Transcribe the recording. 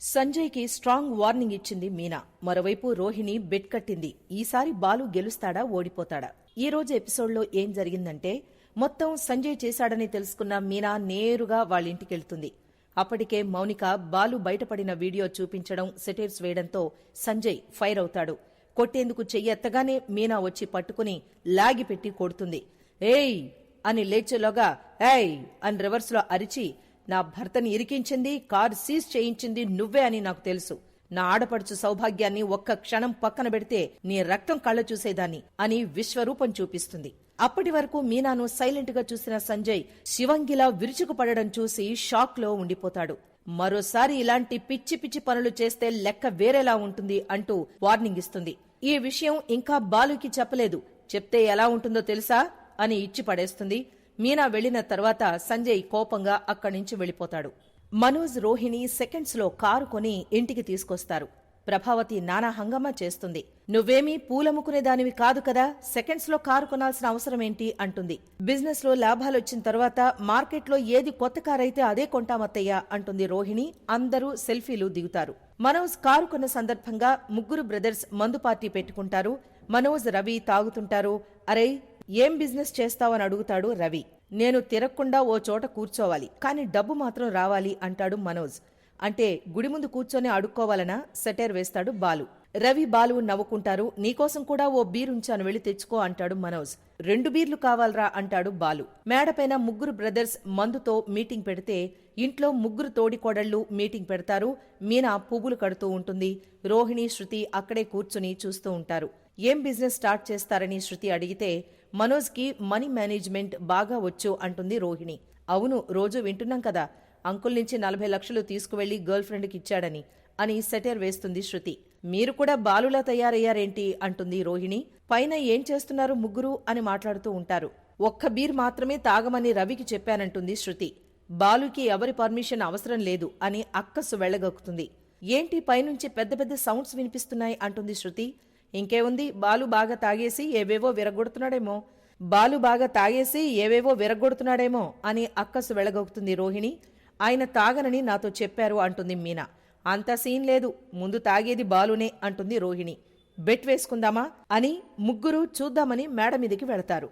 సంజయ్కి strong warning ఇచ్చింది మీనా. మరోవైపు Rohini bet కట్టింది. ఈసారి బాలు గెలుస్తాడా ఓడిపోతాడా? ఈ రోజు ఎపిసోడ్లో ఏం జరిగిందంటే మొత్తం సంజయ్ చేశాడని తెలుసుకున్న మీనా నేరుగా వాళ్ళ ఇంటికెళ్తుంది అప్పటికే మౌనిక బాలు బయటపడిన వీడియో చూపించడం సెటైర్స్ వేయడంతో సంజయ్ ఫైర్ అవుతాడు. కొట్టేందుకు చెయ్యెత్తగానే మీనా వచ్చి పట్టుకుని లాగిపెట్టి కొడుతుంది. ఏయ్! అని లేచేలోగా ఏయ్! అని రివర్స్లో అరిచి నా భర్తని ఇరికించింది కారు సీజ్ చేయించింది నువ్వే అని నాకు తెలుసు. నా ఆడపడుచు సౌభాగ్యాన్ని ఒక్క క్షణం పక్కన పెడితే నీ రక్తం కళ్ళ చూసేదాన్ని అని విశ్వరూపం చూపిస్తుంది. అప్పటి వరకు మీనాను సైలెంట్గా చూసిన సంజయ్ శివంగిలా విరుచుకుపడడం చూసి షాక్లో ఉండిపోతాడు. మరోసారి ఇలాంటి పిచ్చి పిచ్చి పనులు చేస్తే లెక్క వేరేలా ఉంటుంది అంటూ వార్నింగ్ ఇస్తుంది. ఈ విషయం ఇంకా బాలుకి చెప్పలేదు. చెప్తే ఎలా ఉంటుందో తెలుసా? అని ఇచ్చి పడేస్తుంది మీనా వెళ్ళిన తర్వాత సంజయ్ కోపంగా అక్కడి నుంచి వెళ్ళిపోతాడు మనోజ్ రోహిణి సెకండ్స్లో కారు కొని ఇంటికి తీసుకొస్తారు. ప్రభావతి నానా హంగమా చేస్తుంది. నువ్వేమీ పూలమ్ముకునే దానివి కాదు కదా సెకండ్స్లో కారు కొనాల్సిన అవసరం ఏంటి? అంటుంది. బిజినెస్లో లాభాలొచ్చిన తర్వాత మార్కెట్లో ఏది కొత్త కారు అయితే అదే కొంటామత్తయ్యా అంటుంది రోహిణి. అందరూ సెల్ఫీలు దిగుతారు. మనోజ్ కారు కొన్న సందర్భంగా ముగ్గురు బ్రదర్స్ మందు పార్టీ పెట్టుకుంటారు. మనోజ్ రవి తాగుతుంటారు. అరే ఏం బిజినెస్ చేస్తావని అడుగుతాడు రవి. నేను తిరగకుండా ఓ చోట కూర్చోవాలి కానీ డబ్బు మాత్రం రావాలి అంటాడు మనోజ్. అంటే గుడి ముందు కూర్చొని అడుక్కోవాలనా? సెటైర్ వేస్తాడు బాలు. రవి బాలు నవ్వుకుంటారు నీకోసం కూడా ఓ బీరుంచాను వెళ్ళి తెచ్చుకో అంటాడు మనోజ్. రెండు బీర్లు కావాలరా అంటాడు బాలు. మేడపైన ముగ్గురు బ్రదర్స్ మందుతో మీటింగ్ పెడితే ఇంట్లో ముగ్గురు తోడికోడళ్ళు మీటింగ్ పెడతారు. మీనా పువ్వులు కడుతూ ఉంటుంది. రోహిణి శృతి అక్కడే కూర్చుని చూస్తూ ఉంటారు. ఏం బిజినెస్ స్టార్ట్ చేస్తారని శృతి అడిగితే మనోజ్కి మనీ మేనేజ్మెంట్ బాగా వచ్చు అంటుంది రోహిణి. అవును రోజు వింటున్నాం కదా. అంకుల్ నుంచి నలభై లక్షలు తీసుకువెళ్ళి గర్ల్ ఫ్రెండ్కి ఇచ్చాడని అని సెటైర్ వేస్తుంది శృతి. మీరు కూడా బాలులా తయారయ్యారేంటి? అంటుంది రోహిణి. పైన ఏం చేస్తున్నారు ముగ్గురు? అని మాట్లాడుతూ ఉంటారు. ఒక్క బీర్ మాత్రమే తాగమని రవికి చెప్పానంటుంది శృతి. బాలుకి ఎవరి పర్మిషన్ అవసరం లేదు అని అక్కసు వెళ్ళగక్కుతుంది. ఏంటి పైనుంచి పెద్ద పెద్ద సౌండ్స్ వినిపిస్తున్నాయి? అంటుంది శృతి. ఇంకేముంది? బాలు బాగా తాగేసి ఏవేవో విరగొడుతున్నాడేమో బాలు బాగా తాగేసి ఏవేవో విరగొడుతున్నాడేమో అని అక్కసు వెళ్ళగొక్కుతుంది రోహిణి. ఆయన తాగనని నాతో చెప్పారు అంటుంది మీనా. అంత సీన్ లేదు ముందు తాగేది బాలునే అంటుంది రోహిణి. బెట్ వేసుకుందామా? అని ముగ్గురు చూద్దామని మేడ మీదికి వెళతారు.